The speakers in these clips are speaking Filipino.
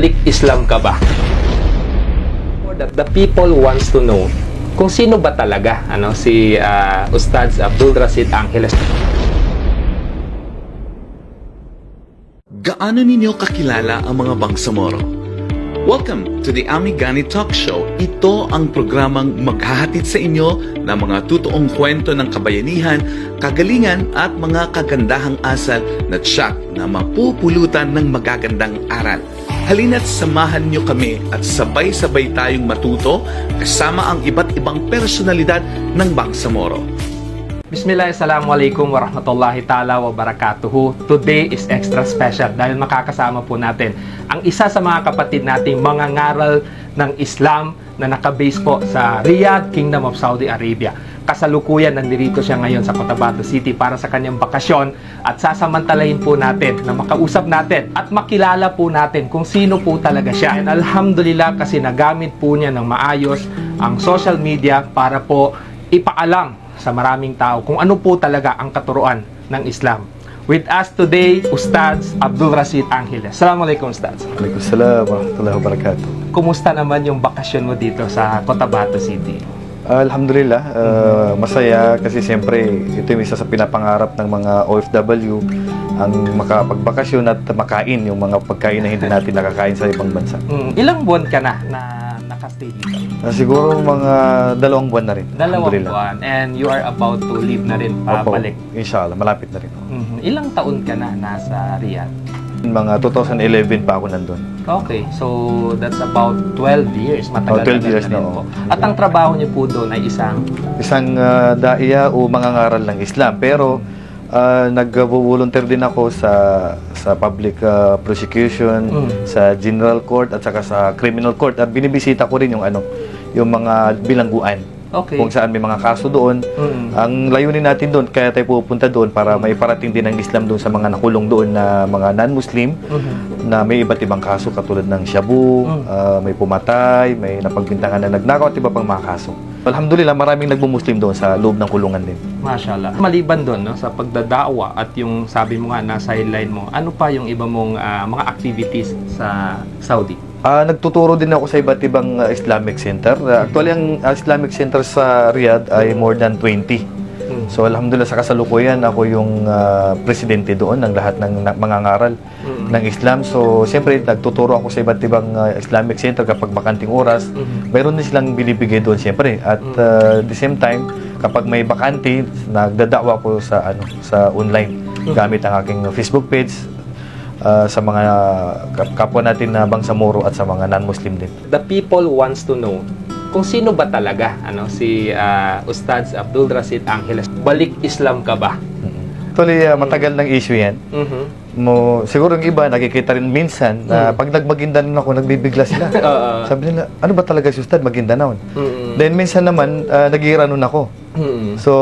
balik Islam ka ba? Or that the people wants to know kung sino ba talaga ano si ah, Ustads Abdul Rasid Angeles. Gaano ninyo kakilala ang mga Bangsamoro? Welcome to the Amigani Talk Show. Ito ang programang maghahatid sa inyo ng mga totoong kwento ng kabayanihan, kagalingan at mga kagandahang asal na tiyak na mapupulutan ng magagandang aral. Halina't samahan niyo kami at sabay-sabay tayong matuto kasama ang iba't ibang personalidad ng Bangsamoro. Bismillah, Assalamualaikum warahmatullahi ta'ala wabarakatuhu. Today is extra special dahil makakasama po natin ang isa sa mga kapatid nating mga ngaral ng Islam na nakabase po sa Riyadh, Kingdom of Saudi Arabia. Kasalukuyan, nandirito siya ngayon sa Cotabato City para sa kanyang bakasyon at sasamantalahin po natin na makausap natin at makilala po natin kung sino po talaga siya. And alhamdulillah kasi nagamit po niya ng maayos ang social media para po ipaalam sa maraming tao kung ano po talaga ang katuruan ng Islam. With us today, Ustads Abdul Rasid Angeles. Assalamualaikum, Ustads. Waalaikumsalam warahmatullahi wabarakatuh. Kumusta naman yung bakasyon mo dito sa Cotabato City? Alhamdulillah, uh, masaya kasi siyempre ito yung isa sa pinapangarap ng mga OFW ang makapagbakasyon at makain yung mga pagkain na hindi natin nakakain sa ibang bansa. Mm, ilang buwan ka na na nakastay dito? Uh, siguro mga dalawang buwan na rin. Dalawang buwan. And you are about to leave na rin, Opo, pabalik. inshallah, malapit na rin. Mhm. Ilang taon ka na nasa Riyadh? Mga 2011 pa ako nandun. Okay, so that's about 12 years. Matagal Oh, 12 years na, po. oo. At ang trabaho niyo po doon ay isang Isang uh, daiya o mangangaral ng Islam. Pero uh, nag-volunteer din ako sa sa public uh, prosecution, Mm. sa general court at saka sa criminal court. At binibisita ko rin yung ano, yung mga bilangguan. Okay. Kung saan may mga kaso doon. Mm. Ang layunin natin doon, kaya tayo pupunta doon para may parating din ang Islam doon sa mga nakulong doon na mga non-Muslim Mhm. na may iba't ibang kaso katulad ng shabu, Mm. ah, may pumatay, may napagbintangan na nagnakaw at iba pang mga kaso. Alhamdulillah, maraming nagmumuslim doon sa loob ng kulungan din. Mashallah. Maliban doon no, sa pagdadawa at yung sabi mo nga na sideline mo, ano pa yung iba mong ah, mga activities sa Saudi? Ah, nagtuturo din ako sa iba't ibang ah, Islamic center. Ah, actually, ang Islamic center sa Riyadh ay more than 20. Mm. So alhamdulillah sa kasalukuyan ako yung ah, presidente doon ng lahat ng na- mga ngaral Mm. ng Islam. So siyempre nagtuturo ako sa iba't ibang ah, Islamic center kapag bakanting oras. Mhm. Mayroon din silang binibigay doon siyempre. At ah, the same time, kapag may bakante, nagdadawa ko sa ano sa online Mhm. gamit ang aking Facebook page ah, sa mga kap- kapwa natin na Bangsamoro at sa mga non-Muslim din. The people wants to know kung sino ba talaga ano si ah, Ustads Abdul Rasid Angeles. Balik Islam ka ba? Actually, ah, matagal ng issue yan. Mhm. Mo, siguro yung iba, nakikita rin minsan na Mm. pag nagmagindanon ako, nagbibigla sila. Oo. Sabi nila, ano ba talaga si Ustad, Maguindanao? Mhm. Then minsan naman, uh, nag-iiranon ako. Mhm. So,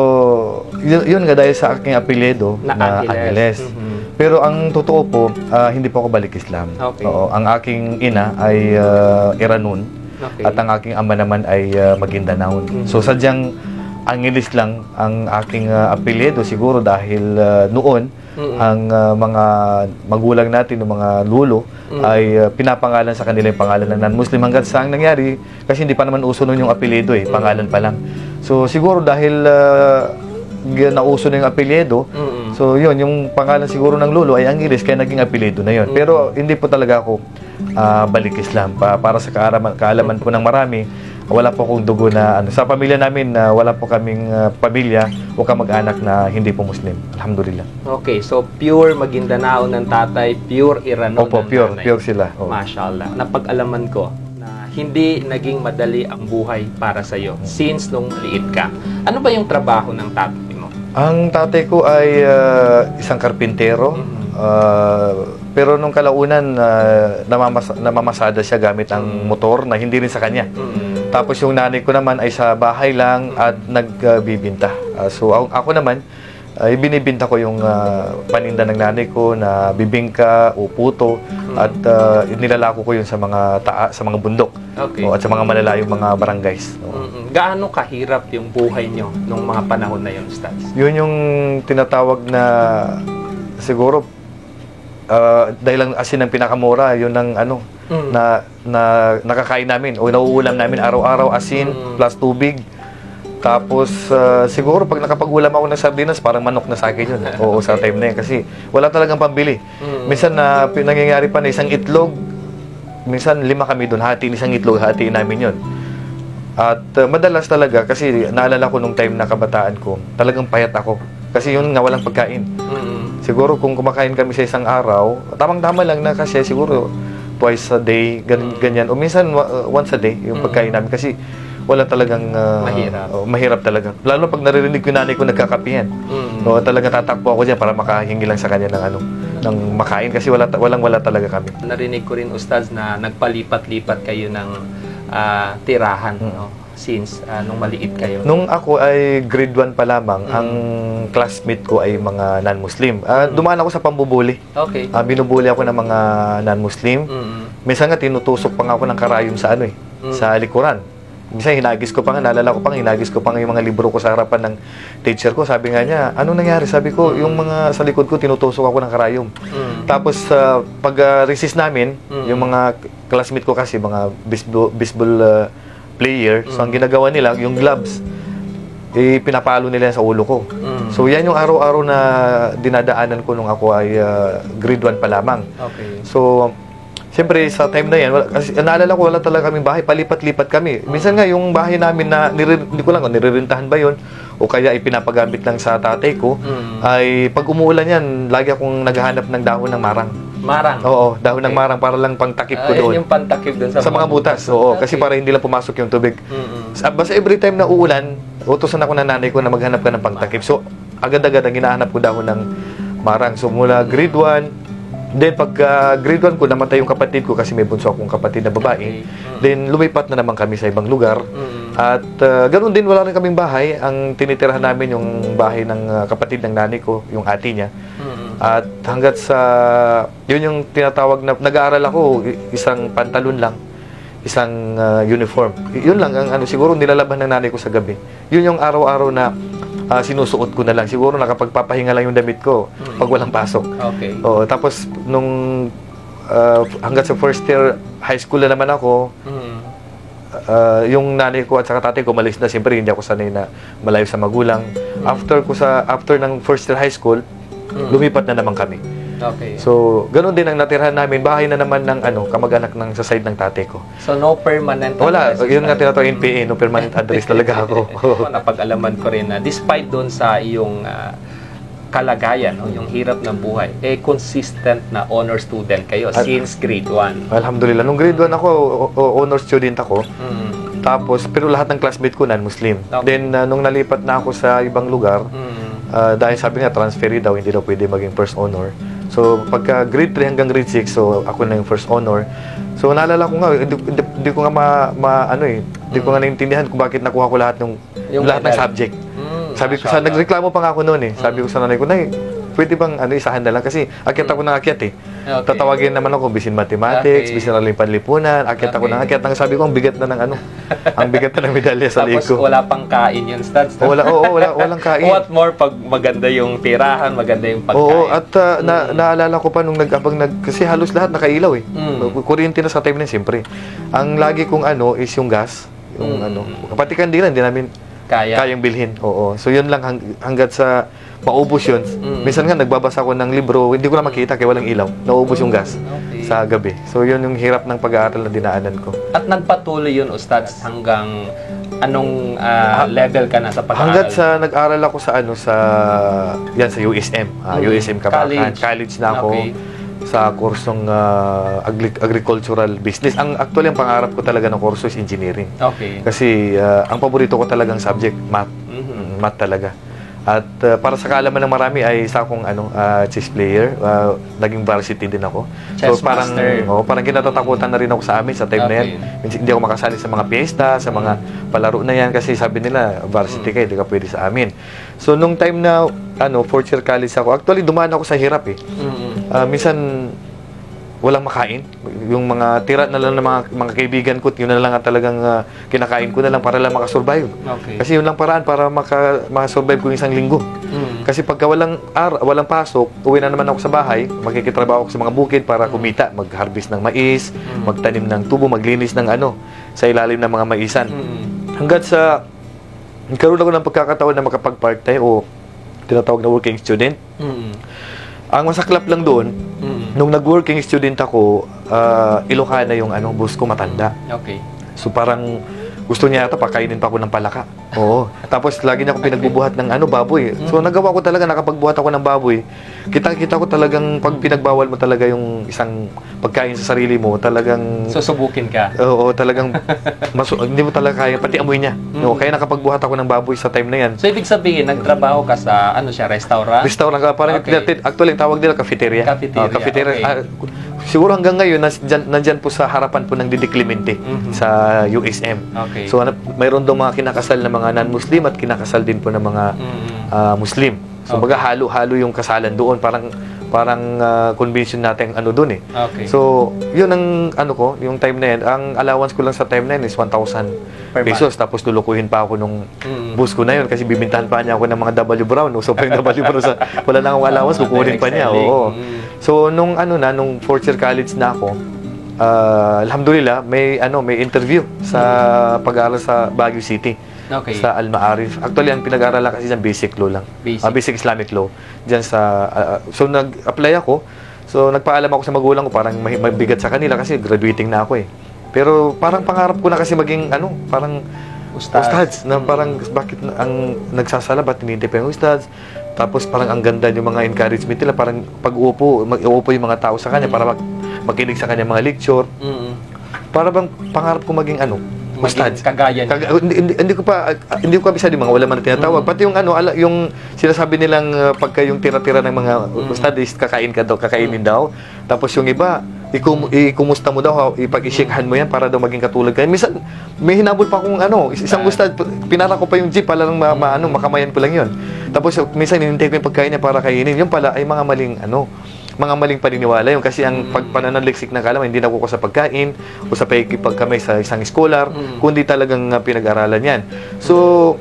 yun, yun nga dahil sa aking apelyido Na na, Angeles. Angeles. Mhm. Pero ang totoo po, ah, hindi po ako balik Islam. Okay. Oo, ang aking ina ay uh, Iranon Okay. at ang aking ama naman ay uh, Maguindanao. Mhm. So sadyang Angeles lang ang aking uh, apelyido siguro dahil ah, noon Mhm. ang ah, mga magulang natin, ng mga lulo, Mm. ay ah, pinapangalan sa kanila yung pangalan ng non-Muslim hanggang sa ang nangyari, kasi hindi pa naman uso nun yung apelyido eh, pangalan pa lang. So siguro dahil ah, g- nauso na yung apelyido, Mhm. So yun, yung pangalan siguro ng lulo ay Angeles, kaya naging apelyido na yun. Mm. Pero hindi po talaga ako ah, balik Islam. Pa, para sa kaalaman, kaalaman po ng marami, wala po akong dugo na ano. Sa pamilya namin, na wala po kaming ah, pamilya o kamag-anak na hindi po Muslim. Alhamdulillah. Okay, so pure Maguindanao ng tatay, pure Irano Opo, ng pure, nanay. pure sila. Oo. Mashallah. Napag-alaman ko na hindi naging madali ang buhay para sa iyo since nung maliit ka. Ano ba yung trabaho ng tatay? Ang tatay ko ay ah, isang karpintero. Ah, pero nung kalaunan, uh, namamas- namamasada siya gamit ang Mm. motor na hindi rin sa kanya. Mm. Tapos yung nanay ko naman ay sa bahay lang at nagbibinta. Ah, so ako, ako naman, ay binibinta ko yung ah, paninda ng nanay ko na bibingka o puto at ah, nilalako ko yun sa mga taa, sa mga bundok Okay. o, at sa mga malalayong mga barangays. no. Mm-mm. Gaano kahirap yung buhay nyo nung mga panahon na yun, Stats? Yun yung tinatawag na siguro ah, dahil ang asin ang pinakamura, yun ang ano, Mm. na, na nakakain namin o nauulam namin araw-araw asin Mm. plus tubig. Tapos ah, siguro pag nakapag-ulam ako ng sardinas, parang manok na sa akin yun. Oo, sa time na yun. Kasi wala talagang pambili. Mm. Minsan na pi- nangyayari pa na isang itlog, minsan lima kami doon, hati isang itlog, hati namin yun. At uh, madalas talaga, kasi naalala ko nung time na kabataan ko, talagang payat ako. Kasi yun nga walang pagkain. Mm. Siguro kung kumakain kami sa isang araw, tamang-tama lang na kasi siguro twice a day, gan- Mm. ganyan. O minsan uh, once a day yung Mm. pagkain namin kasi wala talagang uh, Mahirap. oh, mahirap talaga. Lalo pag naririnig ko yung nanay ko nagkakapihan. Mm. So talagang tatakbo ako diyan para makahingi lang sa kanya ng ano, ng makain kasi wala walang wala talaga kami. Narinig ko rin, Ustaz, na nagpalipat-lipat kayo ng ah, tirahan no? since ah, nung maliit kayo. Nung ako ay grade 1 pa lamang, Mm. ang classmate ko ay mga non-Muslim. Ah, dumaan ako sa pambubuli. Okay. Ah, binubuli ako ng mga non-Muslim. Mm. Minsan nga tinutusok pa nga ako ng karayom sa ano eh, Mm. sa likuran. Minsan hinagis ko pa nga, naalala ko pa nga, hinagis ko pa nga yung mga libro ko sa harapan ng teacher ko. Sabi nga niya, ano nangyari? Sabi ko, yung mga sa likod ko, tinutusok ako ng karayom. Mm. Tapos, ah, pag ah, recess namin, Mm. yung mga classmate ko kasi, mga baseball, baseball ah, player, so ang ginagawa nila, yung gloves, eh, pinapalo nila sa ulo ko. Mm. So, yan yung araw-araw na dinadaanan ko nung ako ay ah, grade 1 pa lamang. okay. So, siyempre sa time na yan, wala, kasi naalala ko wala talaga kaming bahay, palipat-lipat kami. Minsan nga yung bahay namin na, nire, hindi ko lang kung nirerentahan ba yon o kaya ipinapagamit lang sa tatay ko, Mm. ay pag umuulan yan, lagi akong naghahanap ng dahon ng marang. Marang. Oo, dahon ng Okay. marang para lang pang takip ko Ah, doon. yun yung pantakip doon sa, Sa mga butas, oo, kasi Okay. para hindi lang pumasok yung tubig. Mm-mm. Sa- Basta every time na uulan, utosan ako ng nanay ko na maghanap ka ng pangtakip. So, agad-agad ang hinahanap ko dahon ng marang. So, mula grade 1, then pagka grade 1 ko, namatay yung kapatid ko kasi may bunso akong kapatid na babae. Okay. Mm. Then, lumipat na naman kami sa ibang lugar. Mm-mm. At uh, ganun din, wala rin kaming bahay. Ang tinitirahan namin yung bahay ng uh, kapatid ng nanay ko, yung ate niya. Mm-mm. At hanggat sa, yun yung tinatawag na, nag-aaral ako, isang pantalon lang, isang uh, uniform. Yun lang, ang ano, siguro nilalaban ng nanay ko sa gabi. Yun yung araw-araw na uh, sinusuot ko na lang. Siguro nakapagpapahinga lang yung damit ko pag walang pasok. Okay. Oo, tapos nung uh, hanggat sa first year high school na naman ako, Mm. uh, yung nanay ko at saka tatay ko malis na siyempre hindi ako sanay na malayo sa magulang. After ko sa after ng first year high school, Mm. lumipat na naman kami. Okay. So, ganun din ang natirhan namin. Bahay na naman ng ano, kamag-anak ng sa side ng tatay ko. So, no permanent Wala, address, yun nga tinatawag NPA, no permanent address talaga ako. Napag-alaman ko rin na despite doon sa iyong ah, kalagayan, no, yung hirap ng buhay, eh consistent na honor student kayo At- since grade 1. Alhamdulillah. Nung grade 1 ako, honor student ako. Mm. Tapos, pero lahat ng classmate ko non-Muslim. Okay. Then, uh, nung nalipat na ako sa ibang lugar, Mm. uh, dahil sabi nga, transferee daw, hindi daw pwede maging first honor. So, pagka grade 3 hanggang grade 6, so ako na yung first honor. So, naalala ko nga, hindi, ko nga ma, ma- ano eh, hindi ko nga naintindihan kung bakit nakuha ko lahat ng, Yung lahat ng subject. Mm, Sabi ko, sa, nagreklamo pa nga ako noon eh. Sabi ko sa nanay ko, Nay, pwede bang ano, isahan na lang? Kasi akyat ako ng akyat eh. Okay. Tatawagin naman ako, bisin mathematics, Okay. bisin aling panlipunan, akyat ako Okay. ng akyat. Ang sabi ko, ang bigat na ng ano, ang bigat na ng medalya sa Tapos liko. wala pang kain yun, Stads. O, wala, oo, wala, walang kain. What more pag maganda yung tirahan, maganda yung pagkain. Oo, at uh, na, naalala ko pa nung nag, abang nag, kasi halos lahat nakailaw eh. Mm. Kuryente na sa time na yun, siyempre. Ang lagi kong ano is yung gas, yung Mm. ano, pati kandilan, hindi namin Kaya. kayang bilhin. Oo. So yun lang hang, hanggat sa maubos yun. Mm. Minsan nga nagbabasa ko ng libro, hindi ko na makita kaya walang ilaw. Naubos yung gas Okay. sa gabi. So yun yung hirap ng pag-aaral na dinaanan ko. At nagpatuloy yun, Ustads, hanggang anong ah, level ka na sa pag-aaral? Hanggat sa nag-aral ako sa ano sa yan sa USM, ah, Mm. USM Kabakan. College. College. na ako Okay. sa kursong ah, agri- agricultural business. Ang actually ang pangarap ko talaga ng kurso is engineering. Okay. Kasi ah, ang paborito ko talagang subject math. Mhm. Mm, math talaga. At uh, para sa kaalaman ng marami ay isa akong ano uh, chess player, uh, naging varsity din ako. Chess parang master. oh, parang kinatatakutan na rin ako sa amin sa time na yan. Okay. Hindi ako makasali sa mga piyesta, sa mga palaro na yan kasi sabi nila varsity ka, hindi ka pwede sa amin. So nung time na ano fourth year college ako, actually dumaan ako sa hirap eh. Mhm. Ah, minsan walang makain. Yung mga tira na lang ng mga, mga kaibigan ko, yun na lang ang talagang ah, kinakain ko na lang para lang makasurvive. Okay. Kasi yun lang paraan para maka, makasurvive ko yung isang linggo. Mm. Kasi pagka walang ar walang pasok, uwi na naman ako sa bahay, magkikitrabaho ako sa mga bukid para kumita, mag-harvest ng mais, Mm. magtanim ng tubo, maglinis ng ano, sa ilalim ng mga maisan. Mm. Hanggat sa nagkaroon ako ng pagkakataon na makapag-part-time o tinatawag na working student. Mm. Ang masaklap lang doon, Mm. Nung nag-working student ako, ah, Ilocana yung ano, boss ko matanda. Okay. So parang gusto niya ata pakainin pa ako ng palaka. Oo. Tapos lagi niya ako pinagbubuhat ng ano, baboy. So nagawa ko talaga, nakapagbuhat ako ng baboy. Kita-kita ko talagang pag pinagbawal mo talaga yung isang pagkain sa sarili mo, talagang Susubukin ka. Oo, talagang masu- hindi mo talaga kaya pati amoy niya. No, kaya nakapagbuhat ako ng baboy sa time na 'yan. So, ibig sabihin, nagtrabaho ka sa, ano siya, restaurant? Restaurant ka, parang Okay. actually ang tawag nila cafeteria. Cafeteria, Ah, cafeteria. okay. Ah, siguro hanggang ngayon nas, dyan, nandyan po sa harapan po ng Didi Clemente Mhm. sa USM. Okay. So ano, mayroon daw mga kinakasal na mga non-Muslim at kinakasal din po ng mga Mm. ah, Muslim. So Okay. baga halo-halo yung kasalan doon, parang parang ah, convention natin ano doon eh. Okay. So, yun ang ano ko, yung time na yan. Ang allowance ko lang sa time na yan is 1,000 Per pesos. Tapos lulukuhin pa ako nung Mm. boss ko na yun kasi bibintahan pa niya ako ng mga W Brown. So, pa yung W Brown sa, wala na akong allowance, kukunin pa niya. Oo. selling. Mm. So, nung ano na, nung fourth year college na ako, ah, alhamdulillah, may ano, may interview sa pag-aaral sa Baguio City. Okay. Sa Al Maarif. Actually, ang pinag-aaralan kasi dyan, basic law lang. Basic. Ah, basic Islamic law. Diyan sa, ah, so nag-apply ako. So nagpaalam ako sa magulang ko, parang mabigat sa kanila kasi graduating na ako eh. Pero parang pangarap ko na kasi maging ano, parang Ustad. ustads. Na parang bakit ang nagsasala, ba't pa yung ustads? Tapos parang ang ganda yung mga encouragement nila. Parang pag-uupo, mag-uupo yung mga tao sa kanya para mag makinig sa kanya mga lecture. Mm. Para bang pangarap ko maging ano, ustads. kagaya niya. Kag- hindi, hindi, hindi ko pa ah, hindi ko kabisa yung mga wala man na tinatawag. Pati yung ano, ala, yung sinasabi nilang ah, pagka yung tira-tira ng mga studies, kakain ka daw, kakainin daw. Tapos yung iba, ikum, ikumusta mo daw, ipag-ishikahan mo yan para daw maging katulad ka. Minsan, may hinabol pa akong ano, is- isang Ah. ustad, pinara ko pa yung jeep para lang ma, ma- ano, makamayan ko lang yun. Tapos minsan, hinintay ko yung pagkain niya para kainin. Yung pala ay mga maling ano, mga maling paniniwala yun kasi ang pag pananaliksik ng kalaman hindi nakuha sa pagkain o sa pagkipagkamay sa isang scholar Mm. kundi talagang uh, pinag-aralan yan so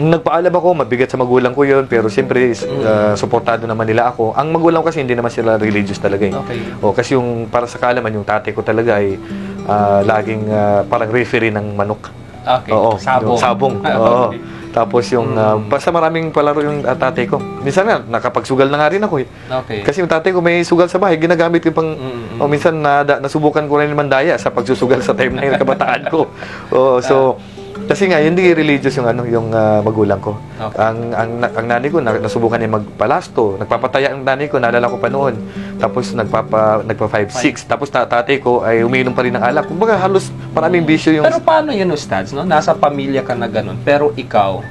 nagpaalam ako mabigat sa magulang ko yun pero siyempre uh, suportado naman nila ako ang magulang kasi hindi naman sila religious talaga eh. Okay. o kasi yung para sa kalaman yung tatay ko talaga ay uh, laging uh, parang referee ng manok Okay. Oo, Sabong. yung sabong. Oo. Okay. Tapos yung, uh, basta maraming palaro yung uh, tatay ko. Minsan nga, nakapagsugal na nga rin ako eh. Okay. Kasi yung tatay ko may sugal sa bahay, ginagamit ko pang Mm, mm. o minsan na, nasubukan ko rin naman daya sa pagsusugal sa time na yung kabataan ko. Oo, so kasi nga hindi religious yung ano yung ah, magulang ko. Okay. Ang ang ang nanay ko na, nasubukan niya magpalasto, nagpapataya ang nanay ko, naalala ko pa noon. Tapos nagpapa nagpa 5 6. Tapos ta- tatay ko ay umiinom pa rin ng alak. Kumbaga halos maraming bisyo yung Pero paano yun, Ustads, no? Nasa pamilya ka na ganun, pero ikaw,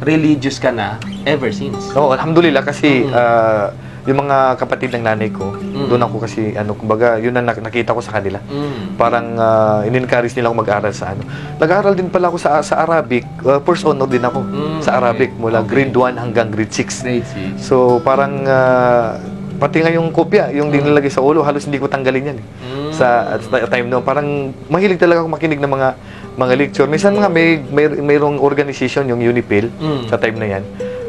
religious ka na ever since. Oo, alhamdulillah kasi Mm. ah, yung mga kapatid ng nanay ko, Mm. doon ako kasi ano, kumbaga, yun ang nak- nakita ko sa kanila. Mm. Parang uh, in-encourage nila ako mag-aral sa ano. Nag-aaral din pala ako sa sa Arabic. Uh, first honor din ako Mm, sa Arabic okay. mula Okay. grade 1 hanggang grade 6. Grade 6. So parang uh, pati nga yung kopya, yung dinalagay sa ulo, halos hindi ko tanggalin yan. eh. Mm. Sa at time no, parang mahilig talaga ako makinig ng mga mga lecture. Minsan nga may may mayroong organization yung Unipil Mm. sa time na yan.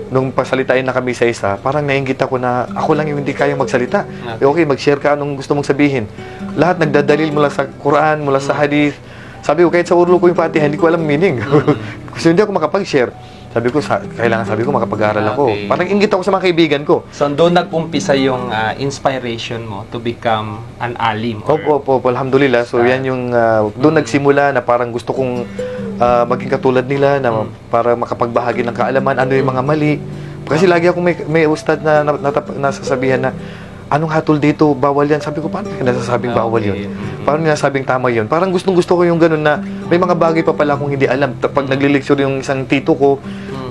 Nung pasalitain na kami sa isa, parang nainggit ako na ako lang yung hindi kayang magsalita. Okay. Okay, mag-share ka anong gusto mong sabihin. Lahat nagdadalil mula sa Quran, mula sa hadith. Sabi ko, kahit sa ulo ko yung Fatiha, hindi ko alam meaning. Kasi hindi ako makapag-share. Sabi ko, sa, kailangan sabi ko, makapag-aral ako. Okay. Parang inggit ako sa mga kaibigan ko. So, doon nag-umpisa yung ah, inspiration mo to become an alim. or- Opo, opo, opo, alhamdulillah. So, yan yung, ah, doon nagsimula na parang gusto kong ah, maging katulad nila na para makapagbahagi ng kaalaman, ano yung mga mali. Kasi lagi ako may, may ustad na, na, natap- nasasabihan na, anong hatol dito, bawal yan. Sabi ko, paano kaya nasasabing bawal Okay. yun? Mm. Paano nasasabing tama yun? Parang gustong gusto ko yung ganun na may mga bagay pa pala akong hindi alam. Pag naglilecture yung isang tito ko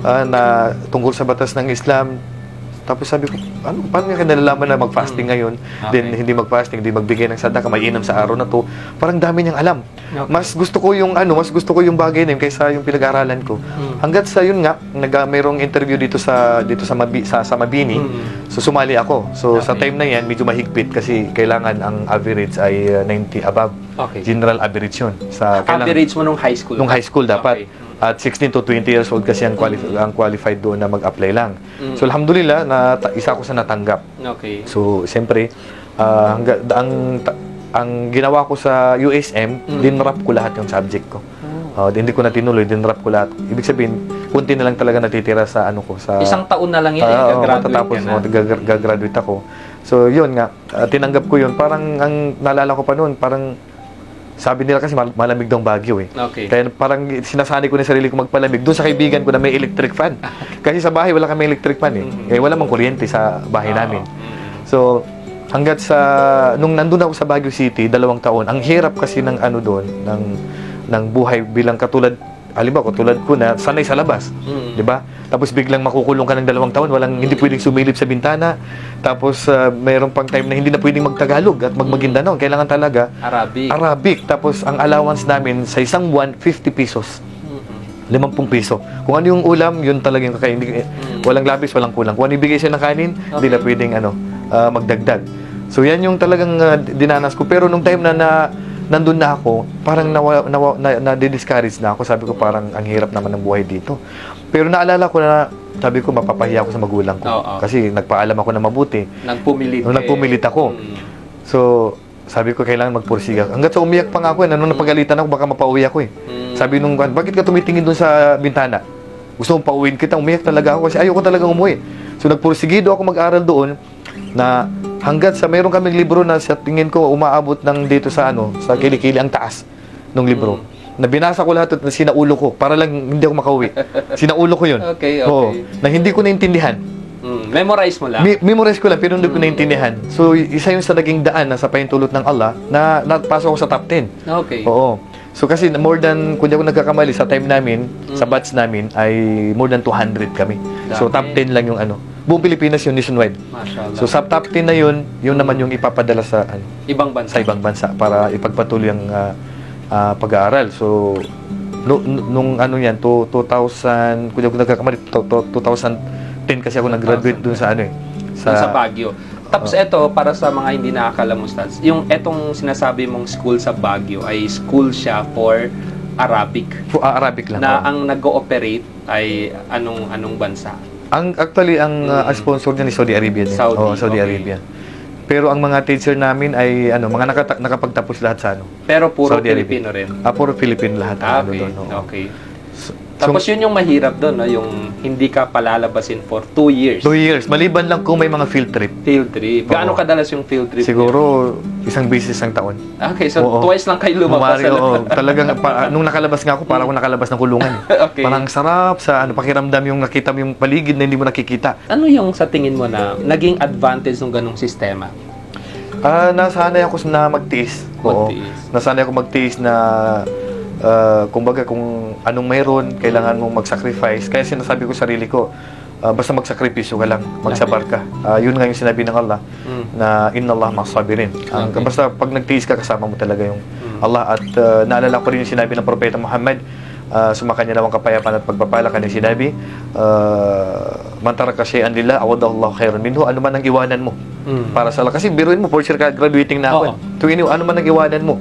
ah, na tungkol sa batas ng Islam, tapos sabi ko, ano, paano niya nalalaman na mag-fasting ngayon? Okay. Then hindi mag-fasting, hindi magbigay ng sadaka, may inam sa araw na to. Parang dami niyang alam. Okay. Mas gusto ko yung ano, mas gusto ko yung bagay na yun kaysa yung pinag-aralan ko. Mm. Hanggat sa yun nga, nag ah, mayroong interview dito sa dito sa Mabi, sa, sa Mabini. Mm. So sumali ako. So sa Okay. time na yan, medyo mahigpit kasi kailangan ang average ay uh, 90 above. Okay. General average yun. Sa kailangan- Average mo nung high school? Nung high school dapat. Okay. At 16 to 20 years old kasi ang, quali- ang qualified doon na mag-apply lang. Mm. So alhamdulillah, na, isa ako sa natanggap. Okay. So siyempre, ah, hangga- ang, ang ginawa ko sa USM, Mm. dinrap ko lahat yung subject ko. Ah, hindi ko na tinuloy, dinrap ko lahat. Ibig sabihin, kunti na lang talaga natitira sa ano ko. Sa, Isang taon na lang yan, eh, Ah, oo, gagraduate matatapos ka na. gagraduate ako. So, yun nga, ah, tinanggap ko yun. Parang, ang naalala ko pa noon, parang, sabi nila kasi mal- malamig daw ang Baguio eh. Okay. Kaya parang sinasanay ko na sarili ko magpalamig. Doon sa kaibigan ko na may electric fan. Kasi sa bahay wala kami electric fan eh. Mhm. Eh wala mang kuryente sa bahay Ah, namin. mm. So, hanggat sa nung nandun ako sa Baguio City, dalawang taon, ang hirap kasi ng ano doon, ng ng buhay bilang katulad halimbawa katulad ko na sanay sa labas, Mm. 'di ba? Tapos biglang makukulong ka ng dalawang taon, walang hindi pwedeng sumilip sa bintana. Tapos uh, mayroon pang time na hindi na pwedeng magtagalog at magmagindanao. Kailangan talaga Arabic. Arabic. Tapos ang allowance namin sa isang buwan 50 pesos. Mm-mm. 50 piso. Kung ano yung ulam, yun talaga yung kakain. Hindi- Mm. Walang labis, walang kulang. Kung ano ibigay siya ng kanin, hindi Okay. na pwedeng ano, ah, magdagdag. So yan yung talagang ah, dinanas ko. Pero nung time na, na nandun na ako, parang nawa, nawa, na, na, discourage na ako. Sabi ko parang ang hirap naman ng buhay dito. Pero naalala ko na, sabi ko mapapahiya ako sa magulang ko. Oo. Kasi nagpaalam ako na mabuti. Nagpumilit. Nung eh. nagpumilit ako. Mm. So, sabi ko kailangan magpursige ako. Hanggat sa umiyak pa nga ako, eh, nung napagalitan ako, baka mapauwi ako eh. Mm. Sabi nung, bakit ka tumitingin doon sa bintana? Gusto mong pauwiin kita, umiyak talaga ako kasi ayoko talaga umuwi. So nagpursigido ako mag-aral doon na hanggat sa mayroon kaming libro na sa tingin ko umaabot ng dito sa ano, sa kilikili ang taas ng libro. Na binasa ko lahat at sinaulo ko para lang hindi ako makauwi. Sinaulo ko 'yun. Okay, Oo, okay. na hindi ko naintindihan. Mm. Memorize mo lang. Mi- memorize ko lang pero hindi ko naintindihan. So isa yung sa naging daan na sa pahintulot ng Allah na napasok ako sa top 10. Okay. Oo. So kasi more than, kung di ako nagkakamali, sa time namin, sa Mm. batch namin, ay more than 200 kami. So top 10 lang yung ano. Buong Pilipinas yun nationwide. Mashallah. So sa top 10 na yun, yun naman yung ipapadala sa ano, Ibang bansa. sa ibang bansa para ipagpatuloy ang ah, ah, pag-aaral. So no, n- nung ano yan, to, 2000, kung di ako nagkakamali, to, to, 2010 kasi ako nag-graduate dun sa ano eh. Sa, sa Baguio. Tapos Oh. eto, para sa mga hindi nakakalam mo, Stats, yung etong sinasabi mong school sa Baguio ay school siya for Arabic. Fu- ah, Arabic lang. Na oo. ang nag-ooperate ay anong anong bansa? Ang actually ang uh, Mm. sponsor niya ni Saudi Arabia din. Saudi, Oo, Saudi okay. Arabia. Pero ang mga teacher namin ay ano, mga nakata- nakapagtapos lahat sa ano. Pero puro Saudi Arabia. Pilipino rin. Ah, puro Philippine lahat Ah, ano okay. doon. oo. okay. So, Tapos yun yung mahirap doon, no? yung hindi ka palalabasin for two years. two years. Maliban lang kung may mga field trip. Field trip. Gaano Oo. kadalas yung field trip? Siguro isang beses ang taon. niyo? Okay, so Oo. twice lang kayo lumabas Bumari, sa oo. Talagang pa, nung nakalabas nga ako, para ako nakalabas ng kulungan. eh. Okay. Parang sarap sa ano pakiramdam yung nakita mo yung paligid na hindi mo nakikita. Ano yung sa tingin mo na naging advantage ng ganong sistema? Ah, nasanay ako na magtiis. Oo. Magtiis. Nasanay ako magtiis na ah, kumbaga kung anong mayroon, kailangan mong mag-sacrifice. Kaya sinasabi ko sa sarili ko, ah, basta magsakripisyo ka lang, magsabar ka. Ah, yun nga yung sinabi ng Allah Mm. na inna Allah ma'as-sabirin. Ang Okay. basta pag nagtiis ka kasama mo talaga yung Mm. Allah at ah, naalala ko rin yung sinabi ng propeta Muhammad uh, sumakanya naman kapayapaan at pagpapala kanya sinabi uh, man taraka shay'an lillah awadahu Allah khairan minhu ano man ang iwanan mo Mm. para sa Allah. Kasi biruin mo, year ka, graduating na ako. Oo. eh. Tuwing ano man ang iwanan mo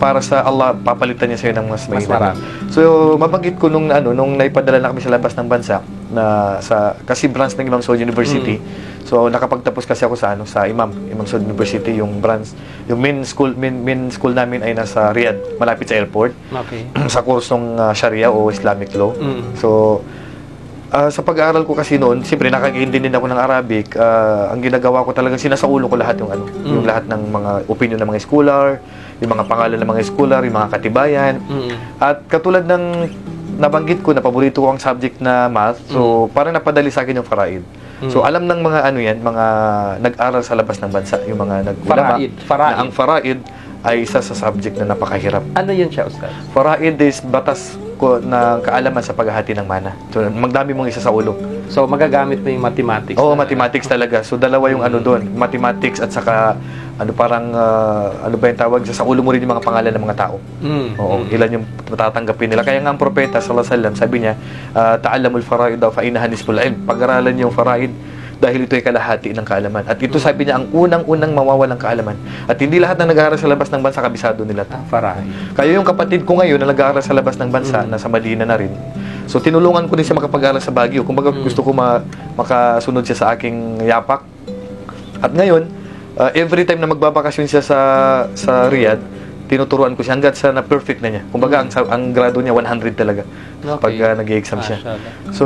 para sa Allah, papalitan niya sa'yo ng mas Mas marami. So, mabanggit ko nung, ano, nung naipadala na kami sa labas ng bansa, na sa, kasi branch ng Imam Saud University, Mm. so nakapagtapos kasi ako sa, ano, sa Imam, Imam Saud University, yung branch, yung main school, main, main school namin ay nasa Riyadh, malapit sa airport, Okay. sa kursong uh, Sharia o Islamic law. Mm. So, ah, sa pag-aaral ko kasi noon, siyempre nakakaintindi din ako ng Arabic. ah, ang ginagawa ko talagang sinasaulo ko lahat yung ano, Mm. yung lahat ng mga opinion ng mga scholar, yung mga pangalan ng mga scholar, yung mga katibayan. Mm. At katulad ng nabanggit ko na paborito ko ang subject na math, so parang napadali sa akin yung faraid. Mm. So alam ng mga ano yan, mga nag-aral sa labas ng bansa, yung mga nag-ulama, Faraid, faraid. na ang faraid ay isa sa subject na napakahirap. Ano yun siya, Ustad? Faraid is batas ko ng kaalaman sa paghahati ng mana. So, magdami mong isa sa ulo. So, magagamit mo yung mathematics. Oo, na- mathematics talaga. So, dalawa yung ano doon. Mathematics at saka ano parang ah, ano ba yung tawag sa ulo mo rin yung mga pangalan ng mga tao. Mm. Oo, ilan yung matatanggapin nila. Kaya nga ang propeta sallallahu alaihi wasallam sabi niya, uh, ta'allamul faraid daw fa inahan nisful ilm. Pag-aralan niyo yung faraid dahil ito ay kalahati ng kaalaman. At ito sabi niya ang unang-unang mawawalang kaalaman. At hindi lahat na nag-aaral sa labas ng bansa kabisado nila. Ah, Farai. Kaya yung kapatid ko ngayon na nag-aaral sa labas ng bansa, nasa Madina na rin. So tinulungan ko din siya makapag-aral sa Baguio. Kung baga gusto ko ma- makasunod siya sa aking yapak. At ngayon, uh, every time na magbabakasyon siya sa sa Riyadh, tinuturuan ko siya hanggat sa na perfect na niya. Kumbaga ang sa- ang grado niya 100 talaga pag uh, nag-exam siya. So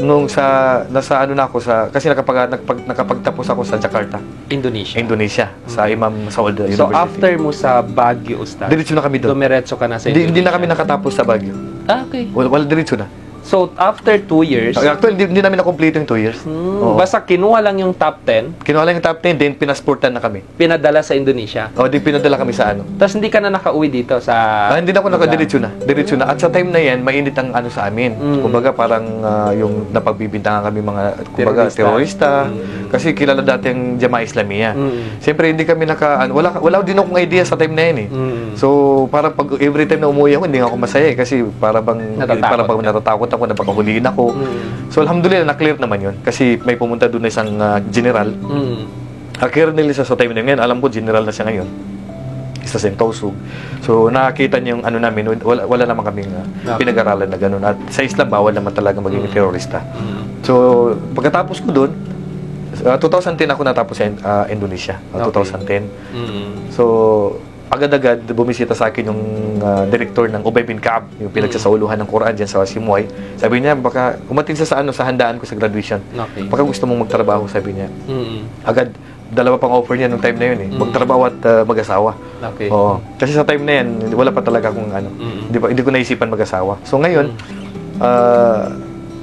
nung sa nasa ano na ako sa kasi nakapag, nakapag nakapagtapos ako sa Jakarta, Indonesia. Indonesia, sa Imam Saud University. So after mo sa Baguio, Ustad, diretso na kami doon. dumiretso ka na sa Hindi, hindi na Indonesia. kami nakatapos sa Baguio. Ah, okay. Wala, wala diretso na. So after two years, Actually, hindi, hindi namin na-complete yung 2 years. hmm, Oo. basta kinuha lang yung top 10, Kinuha lang yung top 10, then pinasportan na kami. pinadala sa Indonesia. O, di pinadala kami sa ano. Tapos hindi ka na nakauwi dito sa... Ah, hindi na ako nakadiretso na. Diretso na. At sa time na yan, mainit ang ano sa amin. Mm. Kumbaga parang ah, yung napagbibintangan kami mga kumbaga Terorista. terorista. Mm. Kasi kilala dati ang Jama Islamia. Mm. Siyempre hindi kami naka ano, wala wala din akong idea sa time na yan eh. So, para pag every time na umuwi ako, hindi ako masaya eh kasi para bang Natatakot para bang ka. Natatakot ako na baka huliin ako. Mm. So, alhamdulillah na-clear naman 'yun kasi may pumunta doon na isang ah, general. Mm. Ah, colonel siya sa time na yun. Alam ko general na siya ngayon. Isa sa Tausug. So, nakakita niya yung ano namin, wala, wala naman kaming Okay. pinag-aralan na ganun. At sa Islam, bawal naman talaga maging Mm. terorista. Mm. So, pagkatapos ko doon, ah, 2010 ako natapos sa ah, Indonesia. Ah, Okay. 2010. Mm. So, agad-agad bumisita sa akin yung ah, director ng Ubay bin Kaab, yung pinagsasauluhan ng Quran dyan sa Simuay. Sabi niya, baka umatin sa ano sa handaan ko sa graduation. Okay. Baka gusto mong magtrabaho, sabi niya. Mm. Agad dalawa pang offer niya nung time na yun eh. Mm. Magtrabaho at ah, mag-asawa. Okay. Oo. Kasi sa time na yan, wala pa talaga akong ano. Mm. Hindi pa hindi ko naisipan mag-asawa. So ngayon, ah,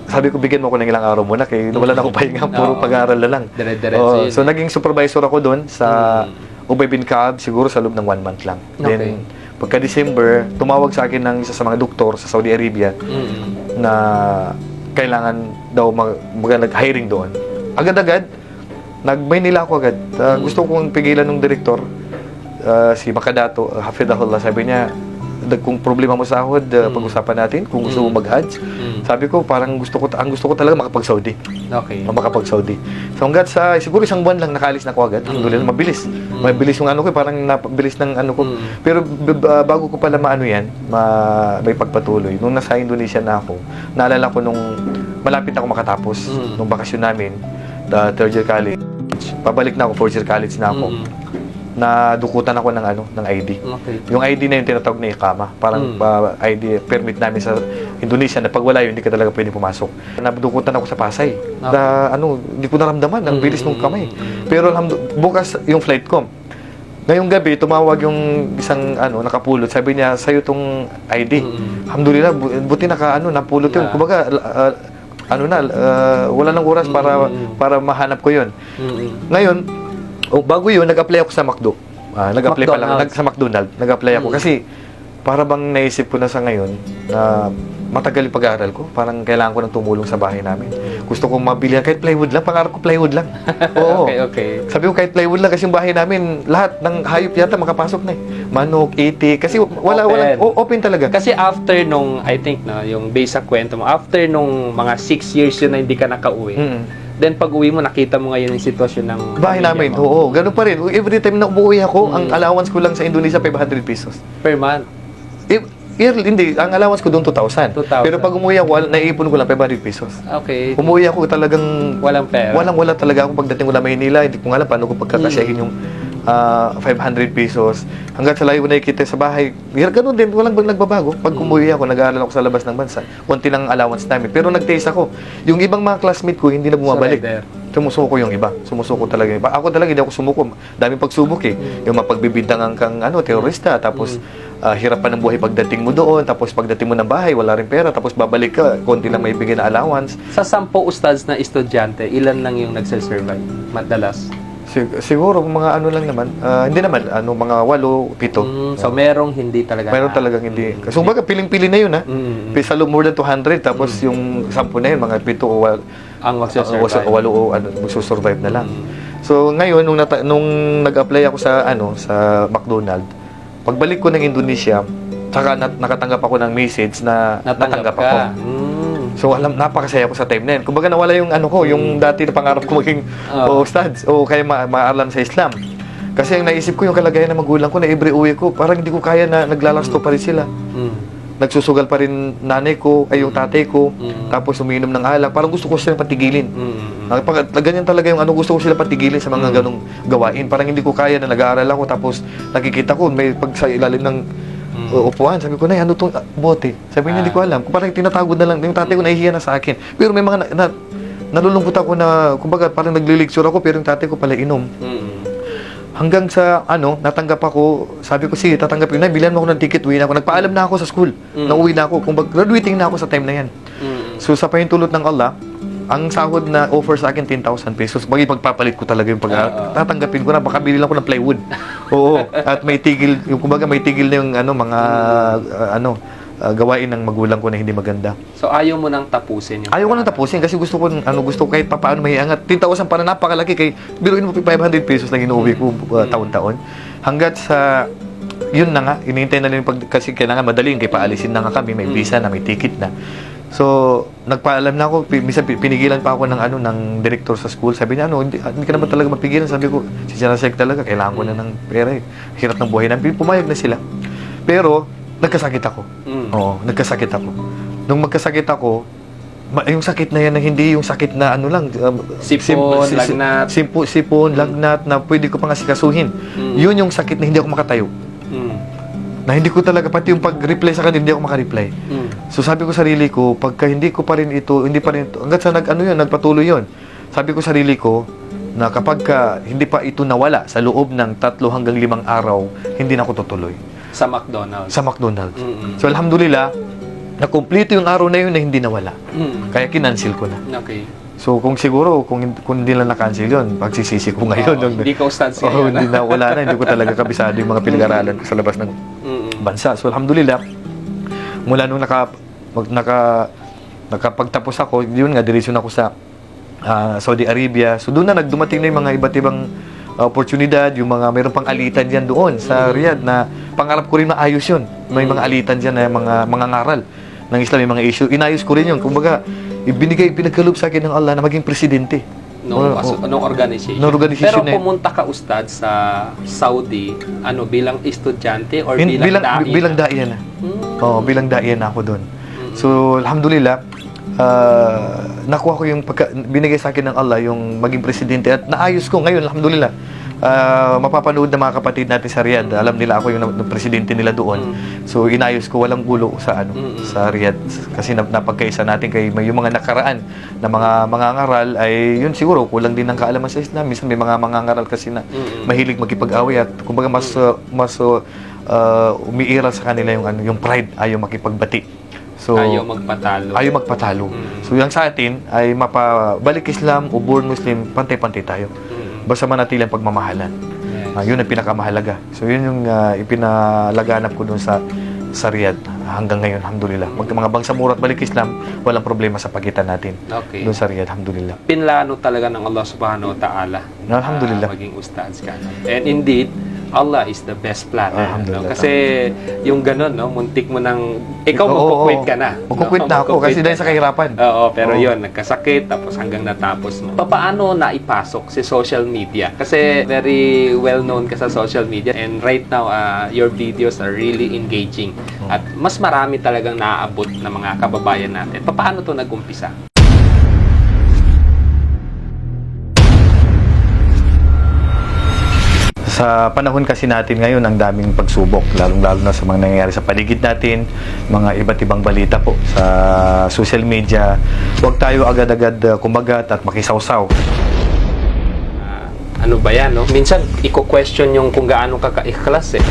sabi ko bigyan mo ako ng ilang araw muna kay wala na akong pahinga, puro pag-aaral na lang. Dire-diretso yun So eh. naging supervisor ako doon sa Mm. Ubay bin Kaab siguro sa loob ng one month lang. Okay. Then pagka December, tumawag sa akin ng isa sa mga doktor sa Saudi Arabia Mm. na kailangan daw mag, mag nag-hiring doon. Agad-agad, nag-Maynila ako agad. Uh, Mm. Gusto kong pigilan ng direktor, uh, si Makadato, Hafidahullah, sabi niya, "Dag- kung problema mo sa sahod, uh, Mm. pag-usapan natin, kung gusto mo Mm. mag-Hajj. Mm. Sabi ko, parang gusto ko, ang gusto ko talaga makapag-Saudi. Okay. Makapag-Saudi. So hanggat sa, siguro isang buwan lang nakaalis na ako agad. Mm. Alhamdulillah, mabilis. Mabilis yung ano ko, parang napabilis ng ano ko. Mm. Pero b- bago ko pala maano yan, ma may pagpatuloy. Nung nasa Indonesia na ako, naalala ko nung malapit ako makatapos Mm. nung bakasyon namin, the third year college. Pabalik na ako, fourth year college na ako. Mm. Na dukutan ako ng ano, ng ID. Okay. Yung ID na yung tinatawag na ikama. Parang Mm. uh, ID permit namin sa Indonesia na pag wala yun, hindi ka talaga pwede pumasok. Nadukutan ako sa Pasay. Okay. Na, ano, hindi ko naramdaman. Ang Mm, bilis ng kamay. mm. Pero alhamdu- bukas yung flight ko. Ngayong gabi, tumawag yung isang ano, nakapulot. Sabi niya, sa'yo tong ID. Mm. Alhamdulillah, bu- buti naka ano, napulot yun. Ah. Kumbaga, uh, ano na, uh, wala nang oras para Mm. para mahanap ko yun. Mm. Ngayon, oh, bago yun, nag-apply ako sa McDo. Ah, nag-apply pa lang, nag, sa McDonald. Nag-apply ako Mm. kasi para bang naisip ko na sa ngayon na matagal yung pag-aaral ko. Parang kailangan ko ng tumulong sa bahay namin. Gusto kong mabilihan kahit plywood lang. Pangarap ko plywood lang. Oo. Okay, okay. Sabi ko kahit plywood lang kasi yung bahay namin, lahat ng hayop yata makapasok na eh. Manok, iti, kasi wala, Open. wala, o- open talaga. Kasi after nung, I think na, yung base sa kwento mo, after nung mga six years yun na hindi ka nakauwi, Mm. Then pag uwi mo, nakita mo ngayon yung sitwasyon ng Bahay pamilya namin, mo. oo. Ganun pa rin. Every time na umuwi ako, Mm. ang allowance ko lang sa Indonesia, 500 pesos. Per month. Eh, yearly, hindi. Ang allowance ko doon 2,000. 2,000. Pero pag umuwi ako, al- naiipon ko lang 500 pesos. Okay. Umuwi ako talagang Walang pera. walang wala talaga ako pagdating ko na Maynila. Hindi ko nga alam paano ko pagkakasyahin Mm. yung ah, 500 pesos. Hanggang sa layo ko nakikita sa bahay. Ganun din. Walang bang nagbabago. Pag Mm. umuwi ako, nag-aaral ako sa labas ng bansa. Konti lang ang allowance namin. Pero nag-taste ako. Yung ibang mga classmate ko, hindi na bumabalik. Sumusuko yung iba. Sumusuko talaga yung iba. Ako talaga hindi ako sumuko. Daming pagsubok eh. Mm. Yung mapagbibintangan kang ano, terorista. Tapos ah, hirap pa ng buhay pagdating mo doon. Tapos pagdating mo ng bahay, wala rin pera. Tapos babalik ka, konti lang may bigay na allowance. Sa sampo ustads na estudyante, ilan lang yung nagsisurvive? Madalas. Sig- siguro mga ano lang naman. ah, hindi naman. Ano, mga walo, pito. Mm, so, merong hindi talaga. Mayroon talagang hindi. Kasi kumbaga, piling-pili na yun ha. Mm. Sa loob more than 200. Tapos yung sampu na yun, mga pito o wal, Ang o magsisurvive. walo o ano, magsusurvive na lang. Mm. So ngayon nung nata- nung nag-apply ako sa ano sa McDonald, pagbalik ko ng Indonesia, saka nat- nakatanggap ako ng message na natanggap, ako. Mm. So alam napakasaya ko sa time na yun. Kumbaga nawala yung ano ko, yung dati na pangarap ko maging Oo. oh. studs o kaya ma- maalam sa Islam. Kasi ang naisip ko yung kalagayan ng magulang ko na every uwi ko, parang hindi ko kaya na naglalasto pa rin sila. Mm. Nagsusugal pa rin nanay ko, ay yung tatay ko, Mm. tapos umiinom ng alak. Parang gusto ko silang patigilin. Mm. Ang pag, ganyan talaga yung ano, gusto ko sila patigilin sa mga ganong gawain. Parang hindi ko kaya na nag-aaral ako tapos nakikita ko may pag sa ilalim ng Mm. uh, upuan. Sabi ko, Nay, ano tong ah, bote? Sabi niya, Ah. hindi ko alam. Parang tinatagod na lang. Yung tatay ko nahihiya na sa akin. Pero may mga na, na, nalulungkot ako na, kumbaga, parang naglilicture ako pero yung tatay ko pala inom. Mm. Hanggang sa, ano, natanggap ako, sabi ko, sige, tatanggap ko. Nay, bilan mo ako ng ticket, uwi na ako. Nagpaalam na ako sa school. Mm. Nauwi na ako. Kumbaga, graduating na ako sa time na yan. Mm. So sa pahintulot ng Allah, ang sahod na offer sa akin 10,000 pesos. Bagay pagpapalit ko talaga yung pag Ah. tatanggapin ko na baka bili lang ko ng plywood. Oo. At may tigil yung kumbaga may tigil na yung ano mga uh, ano uh, gawain ng magulang ko na hindi maganda. So ayaw mo nang tapusin yung Ayaw ko nang tapusin kasi gusto ko ano gusto ko kahit papaano may angat. 10,000 para napakalaki kay biruin mo 500 pesos lang inuwi ko uh, taon-taon. Hanggat sa yun na nga, inintay na rin pag, kasi kailangan madaling kay paalisin na nga kami, may Mm. visa na, may ticket na. So, nagpaalam na ako, minsan pi- pinigilan pa ako ng ano ng director sa school. Sabi niya, ano, hindi, hindi ka naman talaga mapigilan. Sabi ko, si Janasek talaga, kailangan ko na ng pera eh. Hirap ng buhay namin. Pumayag na sila. Pero, nagkasakit ako. Mm. Oo, nagkasakit ako. Nung magkasakit ako, ma- yung sakit na yan na hindi yung sakit na ano lang um, Sipon, sim- si- lagnat. simpo, sipon, lagnat na pwede ko pa nga sikasuhin. Mm. Yun yung sakit na hindi ako makatayo. Na hindi ko talaga pati yung pag-reply sa kanila hindi ako makareply. Mm. So sabi ko sarili ko, pagka hindi ko pa rin ito, hindi pa rin ito, hanggat sa nag, ano yun, nagpatuloy yun. Sabi ko sarili ko, na kapag ka hindi pa ito nawala sa loob ng tatlo hanggang limang araw, hindi na ako tutuloy Sa McDonald's. sa McDonald's. Mm-mm. So alhamdulillah, nakumpleto yung araw na yun na hindi nawala. Mm. Kaya kinansil ko na. Okay. So kung siguro, kung, kung hindi lang na-cancel yun, pagsisisi ko ngayon. Oo, nung- hindi ka ustads Oo, ngayon. hindi na, wala na, hindi ko talaga kabisado yung mga pinag-aralan ko sa labas ng. Bansa. So alhamdulillah, mula nung naka, mag, naka nakapagtapos ako, yun nga, diretso na ako sa ah, Saudi Arabia. So doon na nagdumating na yung mga iba't ibang ah, oportunidad, yung mga mayroon pang alitan diyan doon sa Riyadh na pangarap ko rin maayos yun. May mga alitan diyan na mga mga ngaral ng Islam, may mga issue. Inayos ko rin yun. Kumbaga, ibinigay, pinagkaloob sa akin ng Allah na maging presidente. Nung, oo. nung organization. Nung organization Pero pumunta ka ustad sa Saudi, ano, bilang estudyante or In- bilang, bilang, da'i? bilang da'iya na. Mm. Oo, bilang da'iya na ako doon. So, alhamdulillah, ah, nakuha ko yung pagka, binigay sa akin ng Allah yung maging presidente at naayos ko ngayon, alhamdulillah. Ah, mapapanood ng mga kapatid natin sa Riyadh. Alam nila ako yung na presidente nila doon. So, inayos ko walang gulo sa ano Mm. sa Riyadh kasi nap- napagkaisa natin kay may yung mga nakaraan na mga mga ngaral ay yun siguro kulang din ng kaalaman sa Islam. Minsan may mga mga ngaral kasi na Mm. mahilig makipag-away at kumbaga mas uh, mas uh, uh, umiiral sa kanila yung ano yung pride ayaw makipagbati. So Ayaw magpatalo. ayaw magpatalo. Mm. So yung sa atin ay mapabalik Islam o born Muslim, pantay-pantay tayo. Basta manatili ang pagmamahalan. Yes. Ah, yun ang pinakamahalaga. So yun yung uh, ipinalaganap ko doon sa sa Riyadh hanggang ngayon, alhamdulillah. Mag mga bangsamoro at balik Islam, walang problema sa pagitan natin. Okay. Doon sa Riyadh, alhamdulillah. Pinlano talaga ng Allah subhanahu wa ta'ala. Alhamdulillah. na maging ustads ka. And indeed, Allah is the best planner. No? Alhamdulillah. Kasi yung ganun, no? muntik mo nang... Ikaw Oo, magkukwit ka na. Magkukwit na ako kasi dahil sa na. kahirapan. Oo, pero Oo. yun, nagkasakit, tapos hanggang natapos mo. Paano na ipasok si social media? Kasi very well known ka sa social media and right now, uh, your videos are really engaging. At mas marami talagang naaabot ng mga kababayan natin. Paano to nag-umpisa? Sa panahon kasi natin ngayon, ang daming pagsubok, lalong-lalo na sa mga nangyayari sa paligid natin, mga iba't ibang balita po sa social media. Huwag tayo agad-agad uh, kumagat at makisawsaw. Ah, ano ba yan, no? Minsan, iko-question yung kung gaano ka ka-ikhlas, eh.